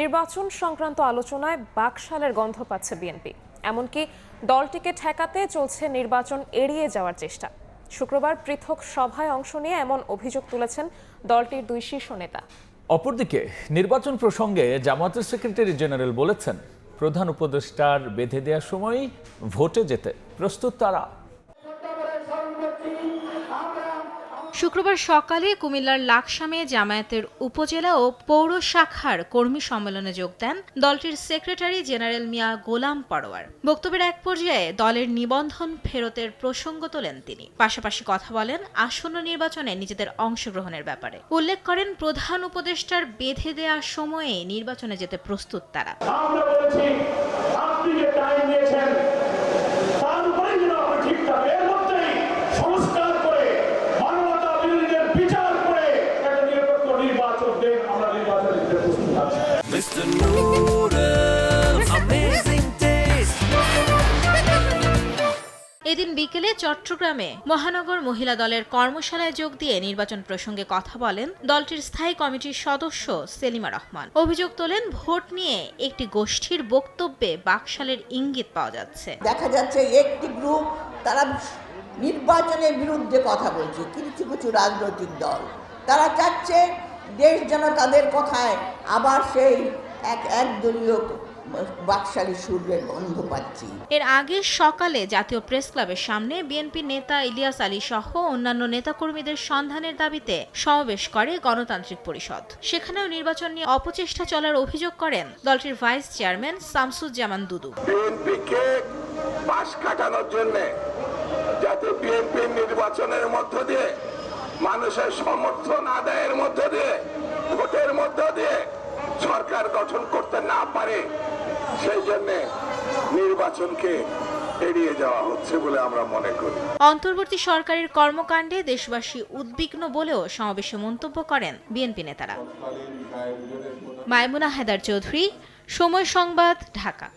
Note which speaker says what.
Speaker 1: নির্বাচন সংক্রান্ত আলোচনায় বাকশালের গন্ধ পাচ্ছে বিএনপি। এমনকি দলটিকে ঠেকাতে চলছে নির্বাচন এড়িয়ে যাওয়ার চেষ্টা। শুক্রবার পৃথক সভায় অংশ নিয়ে এমন অভিযোগ তুলেছেন দলটির দুই শীর্ষ নেতা।
Speaker 2: অপরদিকে, নির্বাচন প্রসঙ্গে জামাতের সেক্রেটারি জেনারেল বলেছেন, প্রধান উপদেষ্টার বেঁধে দেওয়ার সময় ভোটে যেতে প্রস্তুত তারা।
Speaker 3: শুক্রবার সকালে কুমিল্লার লাকসামে জামায়াতের উপজেলা ও পৌর শাখার কর্মী সম্মেলনে যোগ দেন দলটির সেক্রেটারি জেনারেল মিয়া গোলাম পরোয়ার। বক্তব্যের এক পর্যায়ে দলের নিবন্ধন ফেরতের প্রসঙ্গ তোলেন তিনি। পাশাপাশি কথা বলেন, আসন্ন নির্বাচনে নিজেদের অংশগ্রহণের ব্যাপারে। উল্লেখ করেন, প্রধান উপদেষ্টার বেঁধে দেওয়ার সময়ে নির্বাচনে যেতে প্রস্তুত তারা।
Speaker 4: আমরা বলেছি, আপনি যে টাইম দিয়েছেন তার উপরে যেন আপনি ঠিক থাকে এর মধ্যেই সংস্কার করে মানবতা বিরোধীদের বিচার করে একটা নিরপেক্ষ নির্বাচন দেন আমরা নির্বাচন দিতে প্রস্তুত আছি
Speaker 5: Mr. Noodle, amazing taste.
Speaker 3: এদিন বিকেলে চট্টগ্রামে মহানগর মহিলা দলের কর্মশালায় যোগ দিয়ে নির্বাচন প্রসঙ্গে কথা বলেন দলটির স্থায়ী কমিটির সদস্য সেলিমা রহমান অভিযোগ তোলেন ভোট নিয়ে একটি গোষ্ঠীর বক্তব্যে বাকশালের ইঙ্গিত পাওয়া যাচ্ছে
Speaker 6: দেখা যাচ্ছে একটি গ্রুপ তারা নির্বাচনের বিরুদ্ধে কথা বলছে কিছু কিছু রাজনৈতিক দল তারা চাচ্ছে দেশ যেন তাদের কথায় আবার সেই এক একদলীয় বাকশালী সুরের গন্ধ পাচ্ছি।
Speaker 3: এর আগে সকালে জাতীয় প্রেস ক্লাবের সামনে বিএনপি নেতা ইলিয়াস আলী সহ অন্যান্য নেতাকর্মীদের সন্ধানের দাবিতে সমাবেশ করে গণতান্ত্রিক পরিষদ। সেখানেও নির্বাচন নিয়ে অপচেষ্টা চলার অভিযোগ করেন দলটির ভাইস চেয়ারম্যান শামসুজ্জামান দুদু।
Speaker 7: বিএনপিকে পাশ কাটানোর জন্য যাতে বিএনপি নির্বাচনের মধ্য দিয়ে মানুষের সমর্থন আদায়ের মধ্য দিয়ে, ভোটের মধ্য দিয়ে সরকার গঠন করতে না পারে, সেই জন্য নির্বাচনকে এড়িয়ে যাওয়া হচ্ছে বলে আমরা মনে করি।
Speaker 3: অন্তর্বর্তী সরকারের কর্মকাণ্ডে দেশবাসী উদ্বিগ্ন বলেও সমাবেশে মন্তব্য করেন বিএনপি নেতারা। মায়মুনা হেদার চৌধুরী, সময় সংবাদ, ঢাকা।